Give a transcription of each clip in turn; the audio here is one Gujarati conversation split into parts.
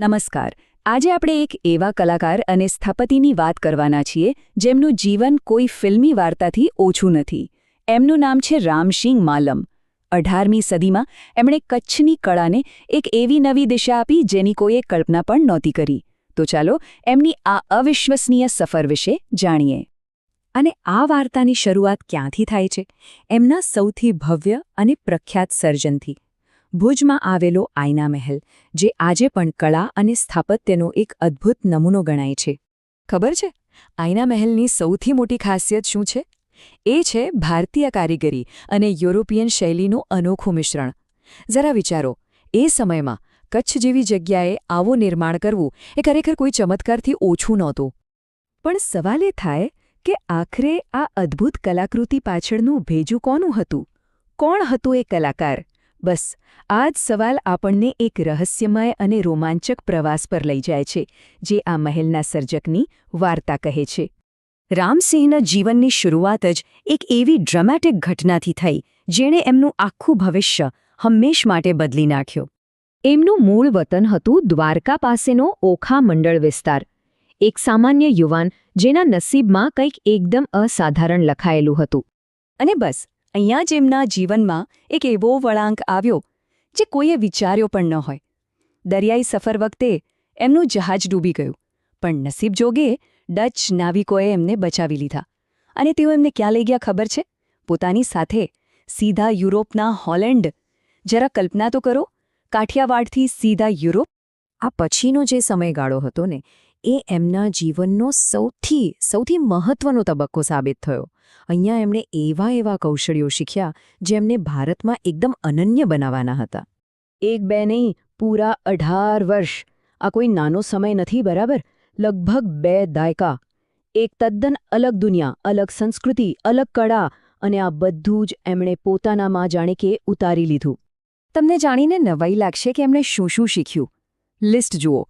નમસ્કાર. આજે આપણે એક એવા કલાકાર અને સ્થપતિની વાત કરવાના છીએ જેમનું જીવન કોઈ ફિલ્મી વાર્તાથી ઓછું નથી. એમનું નામ છે રામસિંહ માલમ. અઢારમી સદીમાં એમણે કચ્છની કળાને એક એવી નવી દિશા આપી જેની કોઈએ કલ્પના પણ નહોતી કરી. તો ચાલો એમની આ અવિશ્વસનીય સફર વિશે જાણીએ. અને આ વાર્તાની શરૂઆત ક્યાંથી થાય છે? એમના સૌથી ભવ્ય અને પ્રખ્યાત સર્જનથી. ભુજમાં આવેલો આયના મહેલ જે આજે પણ કળા અને સ્થાપત્યનો એક અદ્ભુત નમૂનો ગણાય છે. ખબર છે? આયના મહેલની સૌથી મોટી ખાસિયત શું છે? એ છે ભારતીય કારીગરી અને યુરોપિયન શૈલીનું અનોખું મિશ્રણ. જરા વિચારો, એ સમયમાં કચ્છ જેવી જગ્યાએ આવું નિર્માણ કરવું એ ખરેખર કોઈ ચમત્કારથી ઓછું નહોતું. પણ સવાલ એ થાય કે આખરે આ અદ્ભુત કલાકૃતિ પાછળનું ભેજું કોનું હતું? કોણ હતું એ કલાકાર? બસ આ જ સવાલ આપણને એક રહસ્યમય અને રોમાંચક પ્રવાસ પર લઈ જાય છે, જે આ મહેલના સર્જકની વાર્તા કહે છે. રામસિંહના જીવનની શરૂઆત જ એક એવી ડ્રામેટિક ઘટનાથી થઈ, જેણે એમનું આખું ભવિષ્ય હંમેશ માટે બદલી નાખ્યો. એમનું મૂળ વતન હતું દ્વારકા પાસેનો ઓખા મંડળ વિસ્તાર. એક સામાન્ય યુવાન જેના નસીબમાં કંઈક એકદમ અસાધારણ લખાયેલું હતું. અને બસ અહીંયા જ એમના જીવનમાં એક એવો વળાંક આવ્યો જે કોઈએ વિચાર્યો પણ ન હોય. દરિયાઈ સફર વખતે એમનું જહાજ ડૂબી ગયું, પણ નસીબ જોગે ડચ નાવિકોએ એમને બચાવી લીધા. અને તેઓ એમને ક્યાં લઈ ગયા ખબર છે? પોતાની સાથે સીધા યુરોપના હોલેન્ડ. જરા કલ્પના તો કરો, કાઠિયાવાડથી સીધા યુરોપ? આ પછીનો જે સમયગાળો હતો ને એ એમના જીવનનો સૌથી સૌથી મહત્વનો તબક્કો સાબિત થયો. અહીંયા એમણે એવા એવા કૌશલ્યો શીખ્યા, જેમને ભારતમાં એકદમ અનન્ય બનાવવાના હતા. એક બે નહીં, પૂરા અઢાર વર્ષ. આ કોઈ નાનો સમય નથી, બરાબર? લગભગ બે દાયકા. એક તદ્દન અલગ દુનિયા, અલગ સંસ્કૃતિ, અલગ કળા, અને આ બધું જ એમણે પોતાનામાં જાણે કે ઉતારી લીધું. તમને જાણીને નવાઈ લાગશે કે એમણે શું શું શીખ્યું. લિસ્ટ જુઓ.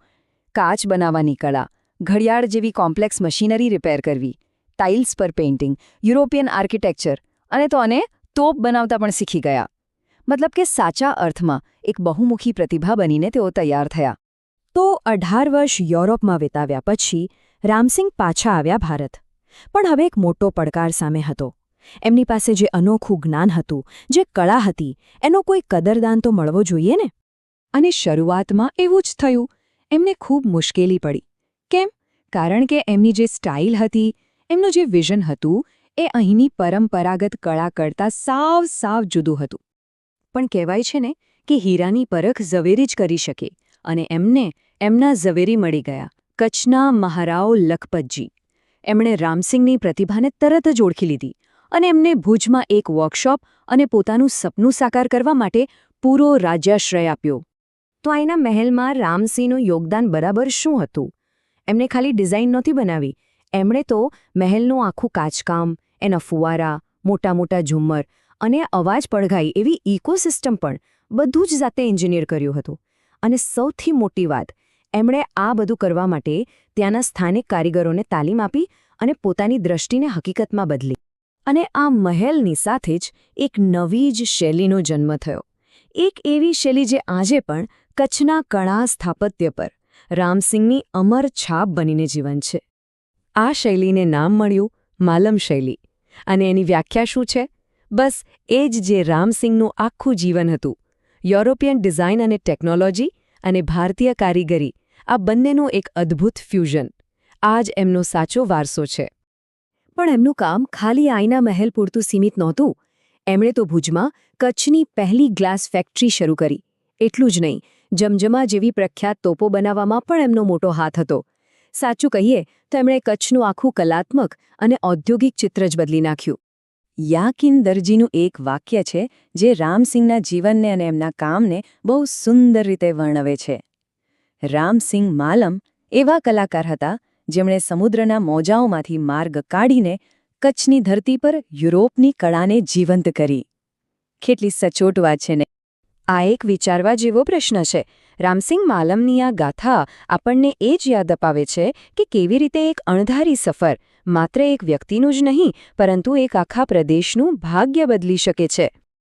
કાચ બનાવવાની કળા ઘડિયાળ જેવી કોમ્પ્લેક્સ મશીનરી રિપેર કરવી. ટાઇલ્સ પર પેઇન્ટિંગ, યુરોપિયન આર્કિટેક્ચર અને તો અને તોપ બનાવતા પણ શીખી ગયા. મતલબ કે સાચા અર્થમાં એક બહુમુખી પ્રતિભા બનીને તેઓ તૈયાર થયા. તો અઢાર વર્ષ યુરોપમાં વિતાવ્યા પછી રામસિંહ પાછા આવ્યા ભારત. પણ હવે એક મોટો પડકાર સામે હતો. એમની પાસે જે અનોખું જ્ઞાન હતું, જે કળા હતી, એનો કોઈ કદરદાન તો મળવો જોઈએ ને? અને શરૂઆતમાં એવું જ થયું એમને ખૂબ મુશ્કેલી પડી. કેમ? કારણ કે એમની જે સ્ટાઇલ હતી, એમનું જે વિઝન હતું, એ અહીંની પરંપરાગત કળા કરતાં સાવ સાવ જુદું હતું. પણ કહેવાય છે ને કે હીરાની પરખ ઝવેરી જ કરી શકે અને એમને એમના ઝવેરી મળી ગયા. કચ્છના મહારાઓ લખપતજી. એમણે રામસિંહની પ્રતિભાને તરત જ ઓળખી લીધી અને એમને ભુજમાં એક વર્કશોપ અને પોતાનું સપનું સાકાર કરવા માટે પૂરો રાજ્યાશ્રય આપ્યો. તો એના મહેલમાં રામસિંહનું યોગદાન બરાબર શું હતું? એમને ખાલી ડિઝાઇન નહોતી બનાવી. એમણે તો મહેલનું આખું કાચકામ, એના ફુવારા મોટા મોટા ઝુમ્મર અને અવાજ પડઘાઈ એવી ઇકોસિસ્ટમ પણ બધું જ જાતે એન્જિનિયર કર્યું હતું. અને સૌથી મોટી વાત, એમણે આ બધું કરવા માટે ત્યાંના સ્થાનિક કારીગરોને તાલીમ આપી અને પોતાની દ્રષ્ટિને હકીકતમાં બદલી. અને આ મહેલની સાથે જ એક નવી જ શૈલીનો જન્મ થયો. એક એવી શૈલી જે આજે પણ કચ્છના કળા સ્થાપત્ય પર રામસિંહની અમર છાપ બનીને જીવન છે. આ શૈલીને નામ મળ્યું માલમ શૈલી. અને એની વ્યાખ્યા શું છે? બસ એ જ જે રામસિંહનું આખું જીવન હતું. યુરોપિયન ડિઝાઇન અને ટેકનોલોજી અને ભારતીય કારીગરી, આ બંનેનું એક અદ્ભુત ફ્યુઝન. આ જ એમનો સાચો વારસો છે. પણ એમનું કામ ખાલી આઈના મહેલ પૂરતું સીમિત નહોતું. એમણે તો ભુજમાં કચ્છની પહેલી ગ્લાસ ફેક્ટરી શરૂ કરી. એટલું જ નહીં જમજમા જેવી પ્રખ્યાત તોપો બનાવવામાં પણ એમનો મોટો હાથ હતો. સાચું કહીએ, તો એમણે કચ્છનું આખું કલાત્મક અને ઔદ્યોગિક ચિત્ર જ બદલી નાખ્યું. યાકિન દરજીનું એક વાક્ય છે, જે રામસિંહના જીવનને અને એમના કામને બહુ સુંદર રીતે વર્ણવે છે. રામસિંહ માલમ એવા કલાકાર હતા, જેમણે સમુદ્રના મોજાઓમાંથી માર્ગ કાઢીને કચ્છની ધરતી પર યુરોપની કળાને જીવંત કરી. કેટલી સચોટ વાત છે ને. આ એક વિચારવા જેવો પ્રશ્ન છે. રામસિંહ માલમની આ ગાથા આપણને એ જ યાદ અપાવે છે કે કેવી રીતે એક અણધારી સફર માત્ર એક વ્યક્તિનું જ નહીં, પરંતુ એક આખા પ્રદેશનું ભાગ્ય બદલી શકે છે.